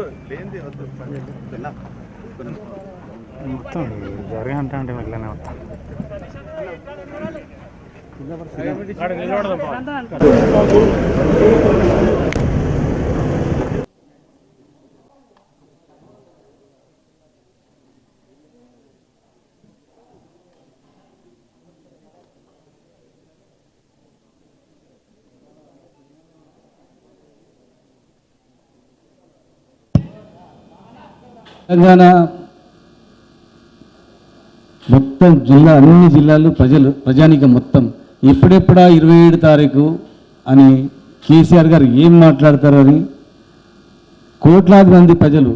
వద్దు లేనిది వద్దు? మొత్తం జరగా అంటే అంటే వెళ్ళనే వస్తాం. తెలంగాణ మొత్తం జిల్లా అన్ని జిల్లాలు ప్రజలు ప్రజానికి మొత్తం ఎప్పుడెప్పుడా ఇరవై ఏడు తారీఖు అని కేసీఆర్ గారు ఏం మాట్లాడతారు అని కోట్లాది మంది ప్రజలు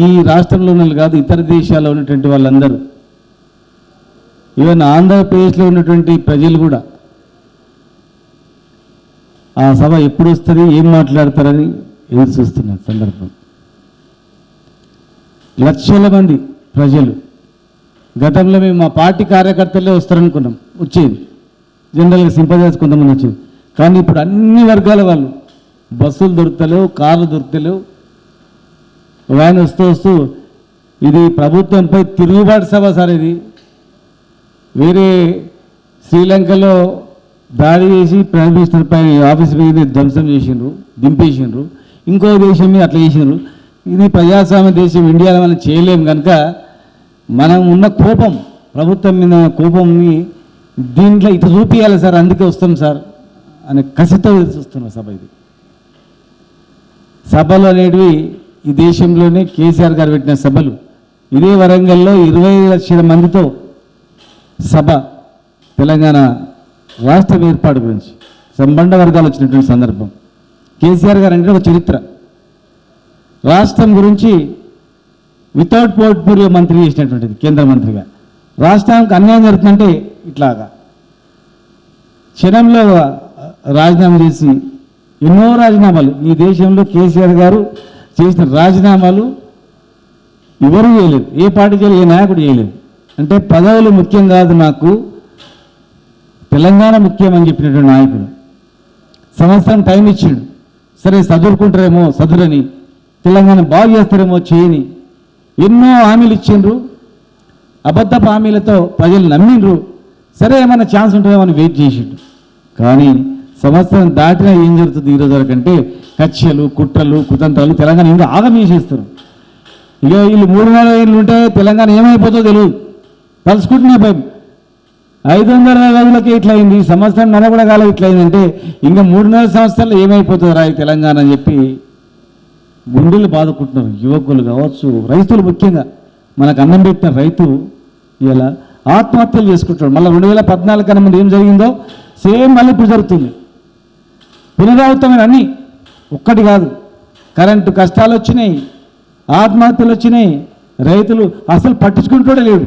ఈ రాష్ట్రంలో కాదు ఇతర దేశాల్లో ఉన్నటువంటి వాళ్ళందరూ ఈవెన్ ఆంధ్రప్రదేశ్లో ఉన్నటువంటి ప్రజలు కూడా ఆ సభ ఎప్పుడు వస్తుంది ఏం మాట్లాడతారని ఎదురు చూస్తున్నారు సందర్భం. లక్షల మంది ప్రజలు. గతంలో మేము మా పార్టీ కార్యకర్తలే వస్తారనుకున్నాం వచ్చేది. జనరల్గా సింపజైజ్ కొంతమంది వచ్చేది. కానీ ఇప్పుడు అన్ని వర్గాల వాళ్ళు బస్సులు దొరుకుతలేవు కార్లు దొరుకుతలేవు. వ్యాన్ వస్తూ వస్తూ ఇది ప్రభుత్వంపై తిరుగుబాటు సభ సార్ ఇది. వేరే శ్రీలంకలో దాడి చేసి ప్రైమ్ మినిస్టర్ పై ఆఫీస్ మీద ధ్వంసం చేసిండ్రు దింపేసిండ్రు. ఇంకో దేశం మీద అట్లా చేసిండ్రు. ఇది ప్రజాస్వామ్య దేశం ఇండియాలో మనం చేయలేం కనుక మనం ఉన్న కోపం ప్రభుత్వం మీద ఉన్న కోపంని దీంట్లో ఇటు చూపించాలి సార్ అందుకే వస్తాం సార్ అనే కసితో చూస్తున్న సభ ఇది. సభలు అనేటివి ఈ దేశంలోనే కేసీఆర్ గారు పెట్టిన సభలు. ఇదే వరంగల్లో ఇరవై లక్షల మందితో సభ తెలంగాణ రాష్ట్రం ఏర్పాటు గురించి సంబంధ వర్గాలు వచ్చినటువంటి సందర్భం. కేసీఆర్ గారు అంటే ఒక చరిత్ర. రాష్ట్రం గురించి వితౌట్ పోర్ట్ఫోలియో మంత్రి చేసినటువంటిది కేంద్ర మంత్రిగా. రాష్ట్రానికి అన్యాయం జరుగుతుందంటే ఇట్లాగా. క్షణంలో రాజీనామా చేసి ఎన్నో రాజీనామాలు ఈ దేశంలో కేసీఆర్ గారు చేసిన రాజీనామాలు ఎవరు చేయలేదు ఏ పార్టీ చేయలేదు ఏ నాయకుడు చేయలేదు. అంటే పదవులు ముఖ్యం కాదు నాకు తెలంగాణ ముఖ్యం అని చెప్పినటువంటి నాయకుడు. సంవత్సరం టైం ఇచ్చిండు. సరే చదువుకుంటారేమో చదురని తెలంగాణ బాగు చేస్తారేమో చేయని ఎన్నో హామీలు ఇచ్చిండ్రు. అబద్ధపు హామీలతో ప్రజలు నమ్మిండ్రు. సరే ఏమైనా ఛాన్స్ ఉంటుందో అని వెయిట్ చేసిండ్రు. కానీ సంవత్సరం దాటినా ఏం జరుగుతుంది ఈరోజు వరకు అంటే కక్షలు కుట్రలు కుతంత్రాలు తెలంగాణ ఇంకా ఆగమేసేస్తారు ఇక వీళ్ళు మూడు నెలల ఏళ్ళు ఉంటే తెలంగాణ ఏమైపోతుందో తెలియదు తలుచుకుంటున్నా భయం. ఐదు వందల రోజులకి ఇట్లా అయింది సంవత్సరం నెల కూడా కాలం ఇట్లా అయిందంటే ఇంకా మూడు నెలల సంవత్సరాలు ఏమైపోతుంది రా తెలంగాణ అని చెప్పి గుండెలు బాదుకుంటున్నారు యువకులు కావచ్చు రైతులు ముఖ్యంగా. మనకు అన్నం పెట్టిన రైతు ఇలా ఆత్మహత్యలు చేసుకుంటాడు మళ్ళీ రెండు వేల పద్నాలుగు కన్నా ముందు ఏం జరిగిందో? సేమ్ మళ్ళీ ఇప్పుడు జరుగుతుంది. పునరావృతమైన అన్నీ ఒక్కటి కాదు. కరెంటు కష్టాలు వచ్చినాయి ఆత్మహత్యలు వచ్చినాయి. రైతులు అసలు పట్టించుకుంటూనే లేడు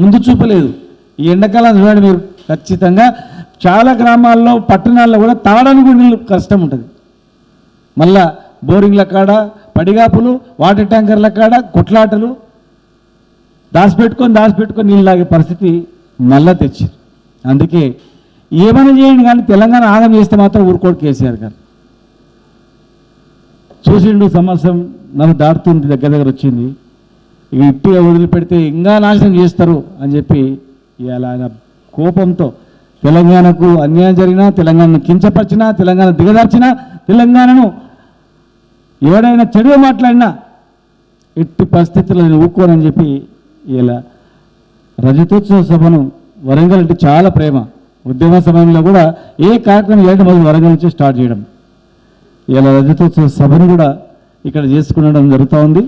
ముందు చూపలేదు. ఈ ఎండాకాలం చూడండి మీరు. ఖచ్చితంగా చాలా గ్రామాల్లో పట్టణాల్లో కూడా తాగడానికి కూడా నీళ్ళు కష్టం ఉంటుంది. మళ్ళా బోరింగ్ల కాడ పడిగాపులు వాటర్ ట్యాంకర్ల కాడ కొట్లాటలు దాచిపెట్టుకొని దాచిపెట్టుకొని నీళ్ళు లాగే పరిస్థితి మళ్ళా తెచ్చింది అందుకే ఏమైనా చేయండి కానీ తెలంగాణ ఆగం చేస్తే మాత్రం ఊరుకోడు కేసీఆర్ గారు. చూసిండు సంవత్సరం నాకు దాటుతుంది దగ్గర దగ్గర వచ్చింది. ఇక ఇట్టిగా వదిలిపెడితే ఇంకా నాశనం చేస్తారు అని చెప్పి ఇలాగ కోపంతో తెలంగాణకు అన్యాయం జరిగినా తెలంగాణను కించపరిచినా తెలంగాణ దిగదార్చినా తెలంగాణను ఎవడైనా చెడు మాట్లాడినా ఎట్టి పరిస్థితుల్లో నేను ఊరుకోనని చెప్పి ఇలా రజతోత్సవ సభను వరంగల్ అంటే చాలా ప్రేమ. ఉద్యమ సమయంలో కూడా ఏ కార్యక్రమం చేయడం మొదలు వరంగల్ నుంచి స్టార్ట్ చేయడం. ఇలా రజతోత్సవ సభను కూడా ఇక్కడ చేసుకునడం జరుగుతూ ఉంది.